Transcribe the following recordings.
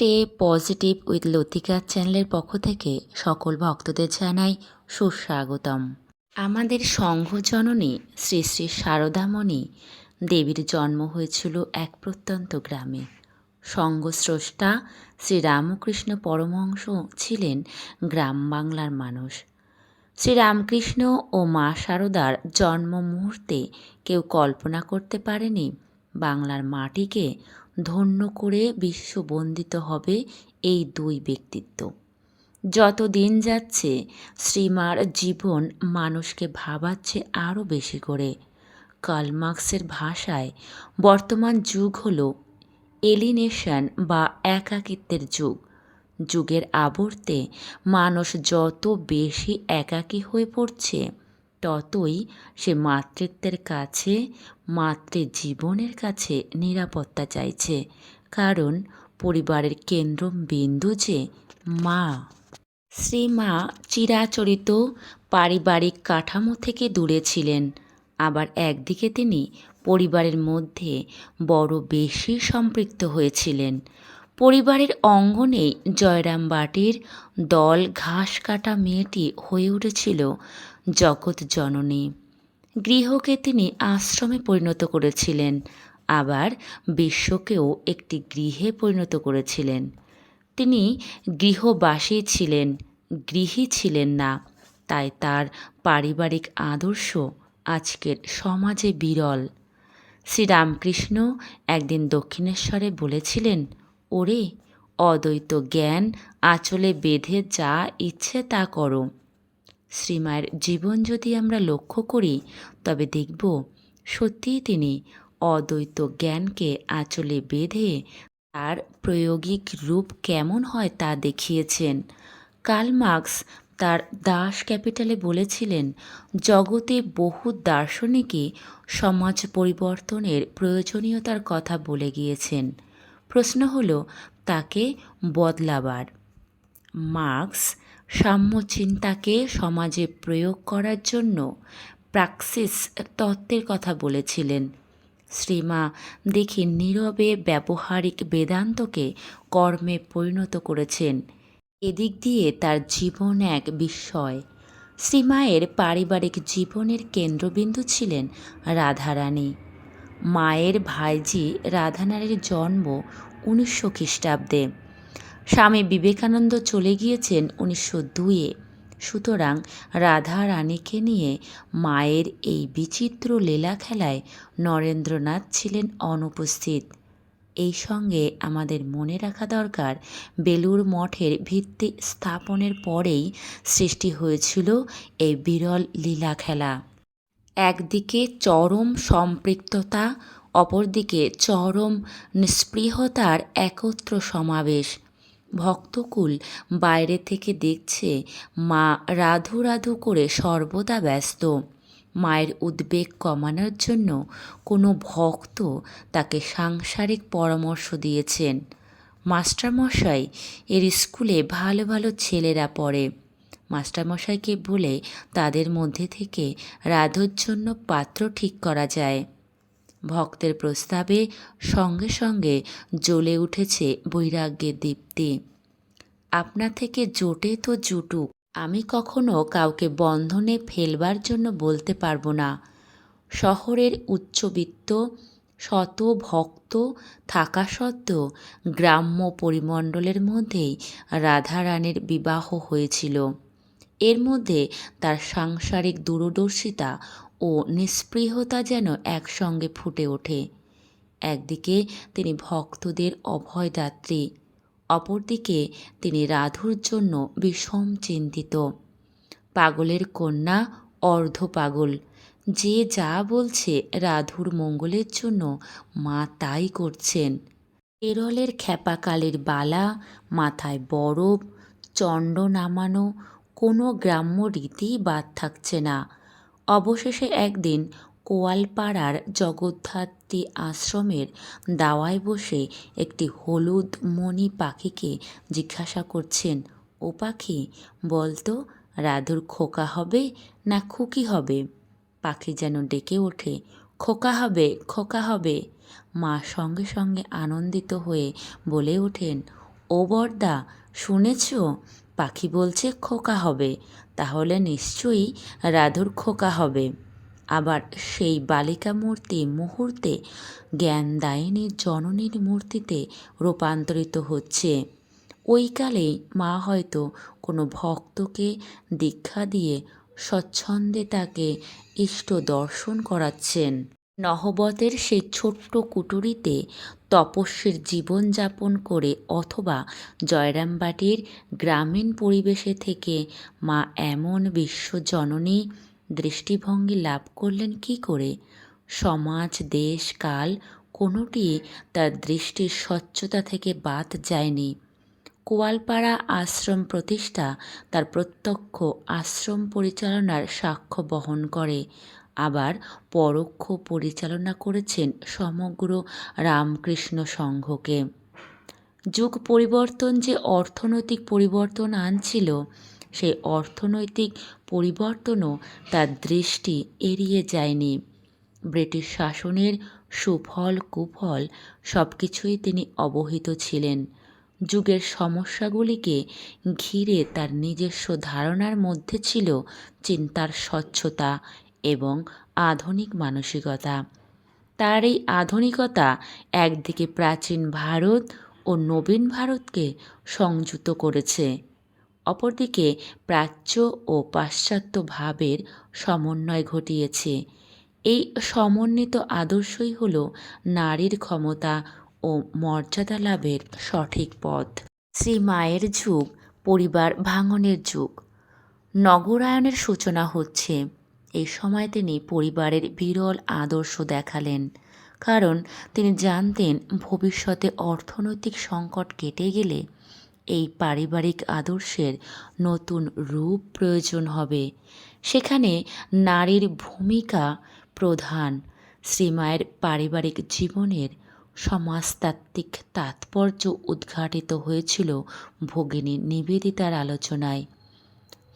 Stay positive with লতিকা চ্যানেলের পক্ষ থেকে সকল ভক্তদের জানাই সুস্বাগতম। আমাদের সংঘ জননী শ্রী শ্রী শারদামণি দেবীর জন্ম হয়েছিল এক প্রত্যন্ত গ্রামে। সঙ্গস্রষ্টা শ্রী রামকৃষ্ণ পরমহংস ছিলেন গ্রাম বাংলার মানুষ। শ্রীরামকৃষ্ণ ও মা শারদার জন্ম মুহূর্তে কেউ কল্পনা করতে পারেনি বাংলার মাটিকে ধন্য করে বিশ্ববন্দিত হবে এই দুই ব্যক্তিত্ব। যত দিন যাচ্ছে, শ্রীমার জীবন মানুষকে ভাবাচ্ছে আরও বেশি করে। কালমার্কসের ভাষায়, বর্তমান যুগ হল এলিনেশন বা একাকিত্বের যুগ। যুগের আবর্তে মানুষ যত বেশি একাকী হয়ে পড়ছে ততই সে মাতৃত্বের কাছে মাতৃ জীবনের কাছে নিরাপত্তা চাইছে। কারণ পরিবারের কেন্দ্রবিন্দু যে মা। শ্রীমা চিরাচরিত পারিবারিক কাঠামো থেকে দূরে ছিলেন। আবার একদিকে তিনি পরিবারের মধ্যে বড় বেশি সম্পৃক্ত হয়েছিলেন। পরিবারের অঙ্গনেই জয়রাম বাটির দল ঘাস কাটা মেয়েটি হয়ে উঠেছিল। জগৎ জননী। গৃহকে তিনি আশ্রমে পরিণত করেছিলেন, আবার বিশ্বকেও একটি গৃহে পরিণত করেছিলেন। তিনি গৃহবাসী ছিলেন, গৃহী ছিলেন না, তাই তার পারিবারিক আদর্শ আজকের সমাজে বিরল। শ্রীরামকৃষ্ণ একদিন দক্ষিণেশ্বরে বলেছিলেন, ওরে, অদ্বৈত জ্ঞান আঁচলে বেঁধে যা ইচ্ছে তা করো। শ্রীমায়ের জীবন যদি আমরা লক্ষ্য করি, তবে দেখব সত্যিই তিনি অদ্বৈত জ্ঞানকে আঁচলে বেঁধে তার প্রায়োগিক রূপ কেমন হয় তা দেখিয়েছেন। কার্ল মার্কস তার দাস ক্যাপিটালে বলেছিলেন, জগতে বহু দার্শনিকই সমাজ পরিবর্তনের প্রয়োজনীয়তার কথা বলে গিয়েছেন। প্রশ্ন হলো, তাকে বদলাবার? মার্কস সাম্য চিন্তাকে সমাজে প্রয়োগ করার জন্য প্রাক্সিস তত্ত্বের কথা বলেছিলেন। শ্রীমা দেখি নীরবে ব্যবহারিক বেদান্তকে কর্মে পরিণত করেছেন। এদিক দিয়ে তার জীবন এক বিস্ময়। শ্রীমায়ের পারিবারিক জীবনের কেন্দ্রবিন্দু ছিলেন রাধারানী। মায়ের ভাইজি রাধানারীর জন্ম উনিশশো খ্রিস্টাব্দে। স্বামী বিবেকানন্দ চলে গিয়েছেন উনিশশো দুইয়ে। সুতরাং রাধা রানীকে নিয়ে মায়ের এই বিচিত্র লীলা খেলায় নরেন্দ্রনাথ ছিলেন অনুপস্থিত। এই সঙ্গে আমাদের মনে রাখা দরকার বেলুর মঠের ভিত্তি স্থাপনের পরেই সৃষ্টি হয়েছিল এই বিরল লীলা খেলা। একদিকে চরম সম্পৃক্ততা, অপরদিকে চরম নিস্পৃহতার একত্র সমাবেশ। ভক্তকুল বাইরে থেকে দেখছে মা রাধু রাধু করে সর্বদা ব্যস্ত। মায়ের উদ্বেগ কমানোর জন্য কোনো ভক্ত তাকে সাংসারিক পরামর্শ দিয়েছেন। মাস্টারমশাই, এর স্কুলে ভালো ভালো ছেলেরা পড়ে। মাস্টারমশাইকে বলে তাদের মধ্যে থেকে রাধুর জন্য পাত্র ঠিক করা যায়। ভক্তের প্রস্তাবে সঙ্গে সঙ্গে জ্বলে উঠেছে বৈরাগ্যের দীপ্তি। আপনা থেকে জোটে তো জুটুক, আমি কখনো কাউকে বন্ধনে ফেলবার জন্য বলতে পারব না। শহরের উচ্চবিত্ত, শত ভক্ত থাকা সত্ত্বেও গ্রাম্য পরিমণ্ডলের মধ্যেই রাধারানীর বিবাহ হয়েছিল। এর মধ্যে তার সাংসারিক দূরদর্শিতা ও নিস্পৃহতা যেন একসঙ্গে ফুটে ওঠে। একদিকে তিনি ভক্তদের অভয়দাত্রী, অপরদিকে তিনি রাধুর জন্য বিষম চিন্তিত। পাগলের কন্যা অর্ধ পাগল, যে যা বলছে রাধুর মঙ্গলের জন্য মা তাই করছেন। কেরলের খ্যাপাকালের বালা, মাথায় বরফ, চণ্ড নামানো, কোনো গ্রাম্য রীতিই বাদ থাকছে না। অবশেষে একদিন কোয়ালপাড়ার জগদ্ধাত্রী আশ্রমের দাওয়ায় বসে একটি হলুদ মণি পাখিকে জিজ্ঞাসা করছেন, ও পাখি, বলতো রাধুর খোকা হবে না খুকি হবে? পাখি যেন ডেকে ওঠে, খোকা হবে খোকা হবে। মা সঙ্গে সঙ্গে আনন্দিত হয়ে বলে ওঠেন, ও বর্দা শুনেছ? পাখি বলছে খোকা হবে। তাহলে নিশ্চয়ই রাধুর খোকা হবে। আবার সেই বালিকা মূর্তি মুহূর্তে জ্ঞানদায়িনী জননীর মূর্তিতে রূপান্তরিত হচ্ছে। ওই কালেই মা হয়তো কোনো ভক্তকে দীক্ষা দিয়ে স্বচ্ছন্দে তাকে ইষ্ট দর্শন করাচ্ছেন। নহবতের সেই ছোট্ট কুটুরিতে তপস্বীর জীবনযাপন করে অথবা জয়রামবাটির গ্রামীণ পরিবেশে থেকে মা এমন বিশ্বজননী দৃষ্টিভঙ্গি লাভ করলেন কি করে? সমাজ, দেশ, কাল কোনোটি তার দৃষ্টির স্বচ্ছতা থেকে বাদ যায়নি। কোয়ালপাড়া আশ্রম প্রতিষ্ঠা তার প্রত্যক্ষ আশ্রম পরিচালনার সাক্ষ্য বহন করে। আবার পরোক্ষ পরিচালনা করেছেন সমগ্র রামকৃষ্ণ সংঘকে। যুগ পরিবর্তন যে অর্থনৈতিক পরিবর্তন আনছিল, সেই অর্থনৈতিক পরিবর্তনও তার দৃষ্টি এড়িয়ে যায়নি। ব্রিটিশ শাসনের সুফল, কুফল সব কিছুই তিনি অবহিত ছিলেন। যুগের সমস্যাগুলিকে ঘিরে তার নিজস্ব ধারণার মধ্যে ছিল চিন্তার স্বচ্ছতা এবং আধুনিক মানসিকতা। তার এই আধুনিকতা একদিকে প্রাচীন ভারত ও নবীন ভারতকে সংযুক্ত করেছে, অপরদিকে প্রাচ্য ও পাশ্চাত্য ভাবের সমন্বয় ঘটিয়েছে। এই সমন্বিত আদর্শই হল নারীর ক্ষমতা ও মর্যাদা লাভের সঠিক পথ। শ্রী মায়ের যুগ, পরিবার ভাঙনের যুগ। নগরায়নের সূচনা হচ্ছে এই সময় তিনি পরিবারের বিরল আদর্শ দেখালেন। কারণ তিনি জানতেন ভবিষ্যতে অর্থনৈতিক সংকট কেটে গেলে এই পারিবারিক আদর্শের নতুন রূপ প্রয়োজন হবে। সেখানে নারীর ভূমিকা প্রধান। শ্রীমায়ের পারিবারিক জীবনের সমাজতাত্ত্বিক তাৎপর্য উদ্ঘাটিত হয়েছিল ভগিনী নিবেদিতার আলোচনায়।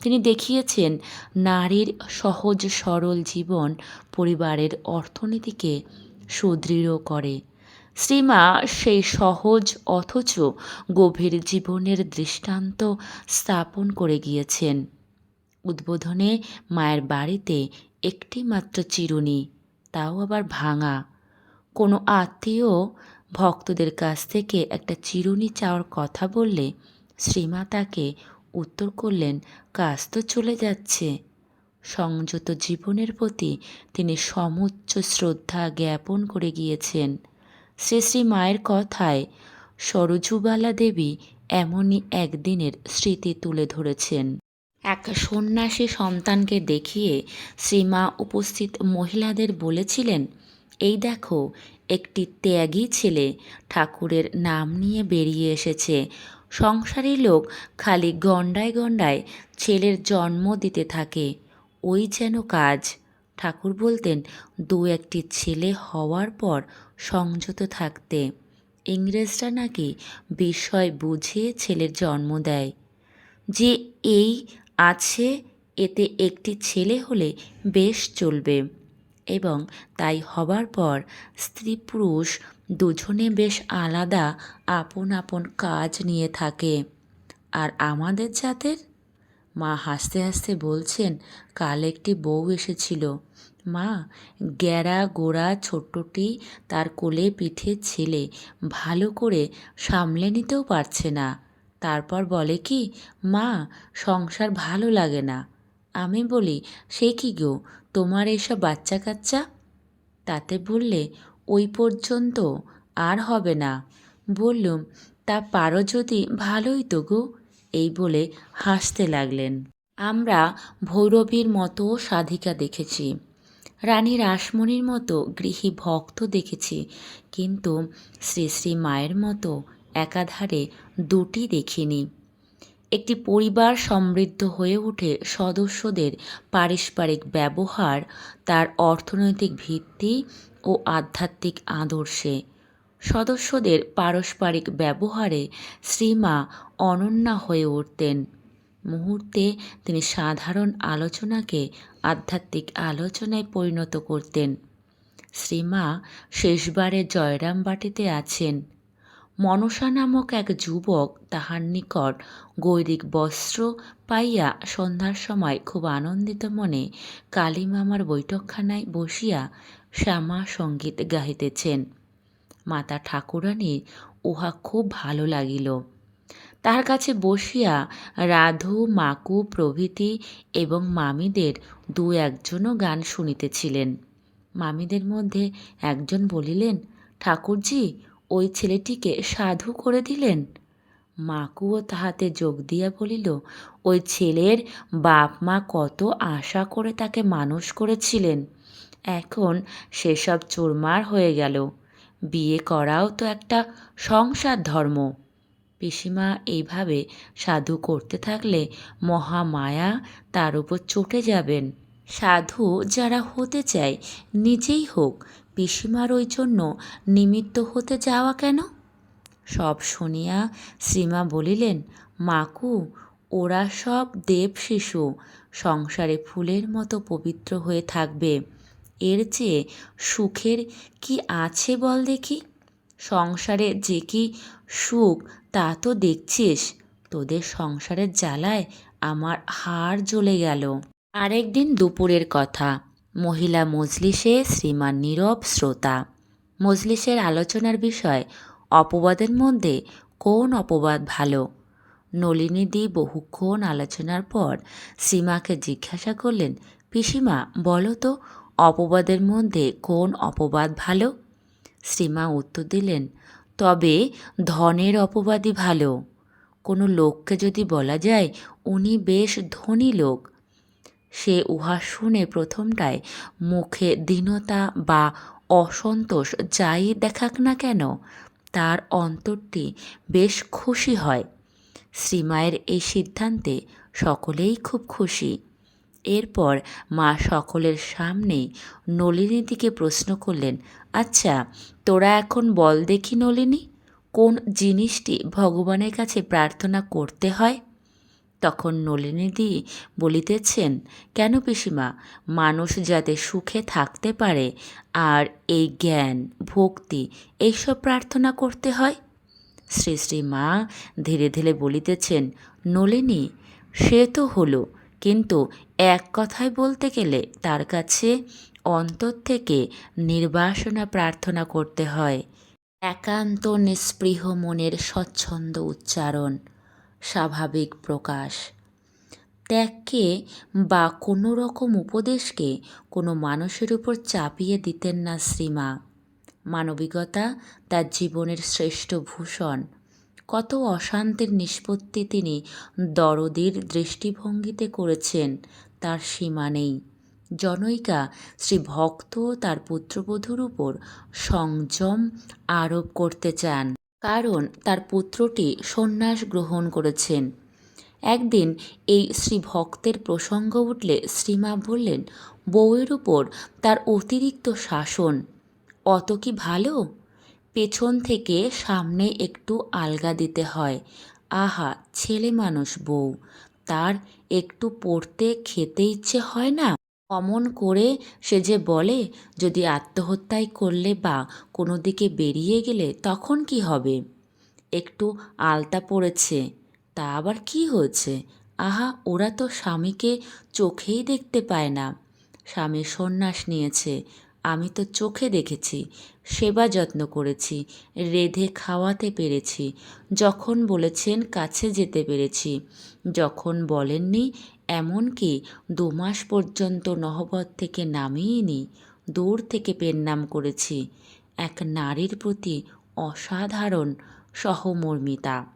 তিনি দেখিয়েছেন, নারীর সহজ সরল জীবন পরিবারের অর্থনীতিকে সুদৃঢ় করে। শ্রীমা, সেই সহজ অথচ গভীর জীবনের দৃষ্টান্ত স্থাপন করে গিয়েছেন। উদ্বোধনে মায়ের বাড়িতে একটি মাত্র চিরুনি, তাও আবার ভাঙা। কোনো আত্মীয় ভক্তদের কাছ থেকে একটা চিরুনি চাওয়ার কথা বললে শ্রীমা তাকে উত্তর করলেন, কাজ তো চলে যাচ্ছে। সংযত জীবনের প্রতি তিনি সমুচ্চ শ্রদ্ধা জ্ঞাপন করে গিয়েছেন। শ্রী শ্রী মায়ের কথায় সরজুবালা দেবী এমনই একদিনের স্মৃতি তুলে ধরেছেন। এক সন্ন্যাসী সন্তানকে দেখিয়ে শ্রীমা উপস্থিত মহিলাদের বলেছিলেন, এই দেখো, একটি ত্যাগী ছেলে ঠাকুরের নাম নিয়ে বেরিয়ে এসেছে। সংসারী লোক খালি গণ্ডায় গণ্ডায় ছেলের জন্ম দিতে থাকে। ওই যেন কাজ। ঠাকুর বলতেন, দু একটি ছেলে হওয়ার পর সংযত থাকতে। ইংরেজরা নাকি বিষয় বুঝিয়ে ছেলের জন্ম দেয়। যে এই আছে, এতে একটি ছেলে হলে বেশ চলবে। এবং তাই হবার পর স্ত্রী পুরুষ দুজনে বেশ আলাদা আপন আপন কাজ নিয়ে থাকে। আর আমাদের জাতের? মা হাসতে হাসতে বলছেন, কাল একটি বউ এসেছিল। মা গ্যারা গোড়া ছোট্টটি তার কোলে পিঠে ছেলে, ভালো করে সামলে নিতেও পারছে না। তারপর বলে কি, মা, সংসার ভালো লাগে না। আমি বলি, সে কি গো, তোমার এইসব বাচ্চা কাচ্চা তাতে বললে, ওই পর্যন্ত আর হবে না। বললুম, তা পারো যদি, ভালোই তো গো। এই বলে হাসতে লাগলেন। আমরা ভৈরবীর মতো সাধিকা দেখেছি। রানী রাসমণির মতো গৃহী ভক্ত দেখেছি। কিন্তু শ্রী শ্রী মায়ের মতো একাধারে দুটি দেখিনি। একটি পরিবার সমৃদ্ধ হয়ে ওঠে সদস্যদের পারস্পরিক ব্যবহার, তার অর্থনৈতিক ভিত্তি ও আধ্যাত্মিক আদর্শে। সদস্যদের পারস্পরিক ব্যবহারে শ্রীমা অনন্যা হয়ে উঠতেন। মুহূর্তে তিনি সাধারণ আলোচনাকে আধ্যাত্মিক আলোচনায় পরিণত করতেন। শ্রীমা শেষবারে জয়রামবাটিতে আছেন। মনসা নামক এক যুবক তাহার নিকট গৈরিক বস্ত্র পাইয়া সন্ধ্যার সময় খুব আনন্দিত মনে কালী মামার বৈঠকখানায় বসিয়া শ্যামা সংগীত গাহিতেছেন। মাতা ঠাকুরানীর উহা খুব ভালো লাগিল। তাহার কাছে বসিয়া রাধু, মাকু, প্রভৃতি এবং মামিদের দু একজনও গান শুনিতেছিলেন। মামিদের মধ্যে একজন বলিলেন, ঠাকুরজি ওই ছেলেটিকে সাধু করে দিলেন? মাকুও তাহাতে যোগ দিয়া বলিল, ওই ছেলের বাপ মা কত আশা করে তাকে মানুষ করেছিলেন। এখন সেসব চুরমার হয়ে গেল। বিয়ে করাও তো একটা সংসার ধর্ম। পিসিমা এইভাবে সাধু করতে থাকলে মহামায়া তার উপর চটে যাবেন। সাধু যারা হতে চায় নিজেই হোক পিসিমার ওই জন্য নিমিত্ত হতে যাওয়া কেন? সব শুনিয়া শ্রীমা বলিলেন, মাকু, ওরা সব দেব শিশু। সংসারে ফুলের মতো পবিত্র হয়ে থাকবে। এর চেয়ে সুখের কি আছে বল দেখি? সংসারে যে কি সুখ, তা তো দেখছিস। তোদের সংসারের জ্বালায় আমার হাড় জ্বলে গেল। আরেকদিন দুপুরের কথা। মহিলা মজলিসে শ্রীমান নীরব শ্রোতা। মজলিসের আলোচনার বিষয়, অপবাদের মধ্যে কোন অপবাদ ভালো? নলিনীদি বহুক্ষণ আলোচনার পর সীমাকে জিজ্ঞাসা করলেন, পিসিমা, বলো তো, অপবাদের মধ্যে কোন অপবাদ ভালো? শ্রীমা উত্তর দিলেন, তবে ধনের অপবাদই ভালো। কোনো লোককে যদি বলা যায়, উনি বেশ ধনী লোক। সে উহা শুনে প্রথমটায় মুখে দীনতা বা অসন্তোষ যাই দেখাক না কেন, তার অন্তরটি বেশ খুশি হয়। শ্রীমায়ের এই সিদ্ধান্তে সকলেই খুব খুশি। এরপর মা সকলের সামনে নলিনীদিকে প্রশ্ন করলেন আচ্ছা তোরা এখন বল দেখি নলিনী, কোন জিনিসটি ভগবানের কাছে প্রার্থনা করতে হয়? তখন নলিনীদি বলিতেছেন, কেন পিসিমা, মানুষ যাতে সুখে থাকতে পারে আর এই জ্ঞান, ভক্তি, এইসব প্রার্থনা করতে হয়? শ্রী শ্রী মা ধীরে ধীরে বলিতেছেন, নলিনী, সে তো হলো, কিন্তু এক কথায় বলতে গেলে তার কাছে অন্তর থেকে নির্বাসনা প্রার্থনা করতে হয়। একান্ত নিস্পৃহ মনের স্বচ্ছন্দ উচ্চারণ। স্বাভাবিক প্রকাশ। ত্যাগকে বা কোনো রকম উপদেশকে কোনো মানুষের উপর চাপিয়ে দিতেন না শ্রীমা। মানবিকতা তার জীবনের শ্রেষ্ঠ ভূষণ। কত অশান্তির নিষ্পত্তি তিনি দরদির দৃষ্টিভঙ্গিতে করেছেন, তার সীমা নেই। জনৈকা শ্রী ভক্ত তার পুত্রবধূর উপর সংযম আরোপ করতে চান। কারণ তার পুত্রটি সন্ন্যাস গ্রহণ করেছেন। একদিন এই শ্রী ভক্তের প্রসঙ্গ উঠলে শ্রীমা বললেন, বউয়ের উপর তার অতিরিক্ত শাসন, অত কি ভালো? পেছন থেকে সামনে একটু আলগা দিতে হয়। আহা, ছেলে মানুষ বউ, তার একটু পড়তে খেতে ইচ্ছে হয় না? অমন করে সে যে বলে, যদি আত্মহত্যাই করলে বা কোনো দিকে বেরিয়ে গেলে তখন কি হবে? একটু আলতা পড়েছে। তা আবার কি হয়েছে? আহা, ওরা তো স্বামীকে চোখেই দেখতে পায় না। স্বামী সন্ন্যাস নিয়েছে। আমি তো চোখে দেখেছি। সেবা যত্ন করেছি। রেধে খাওয়াতে পেরেছি। যখন বলেছেন কাছে যেতে পেরেছি। যখন বলেননি এমনকি দু মাস পর্যন্ত নহবত থেকে নামিয়েনি দূর থেকে পেন্নাম করেছি। এক নারীর প্রতি অসাধারণ সহমর্মিতা।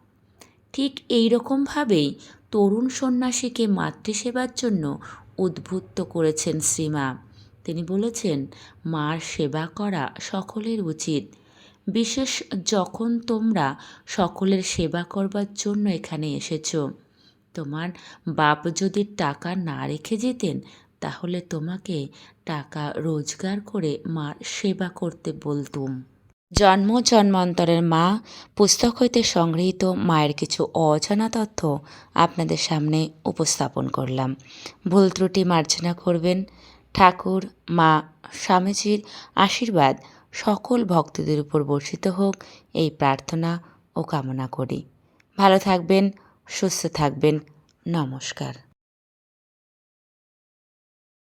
ঠিক এই রকমভাবেই তরুণ সন্ন্যাসীকে মাতৃসেবার জন্য উদ্বুদ্ধ করেছেন শ্রীমা। তিনি বলেছেন, মার সেবা করা সকলের উচিত। বিশেষ যখন তোমরা সকলের সেবা করবার জন্য এখানে এসেছ। তোমার বাপ যদি টাকা না রেখে যেতেন, তাহলে তোমাকে টাকা রোজগার করে মার সেবা করতে বলতুম। জন্ম জন্মান্তরের মা, পুস্তক হইতে সংগৃহীত মায়ের কিছু অজানা তথ্য আপনাদের সামনে উপস্থাপন করলাম। ভুল ত্রুটি মার্জনা করবেন। ঠাকুর, মা, স্বামীজির আশীর্বাদ সকল ভক্তদের উপর বর্ষিত হোক, এই প্রার্থনা ও কামনা করি। ভালো থাকবেন। সুস্থ থাকবেন নমস্কার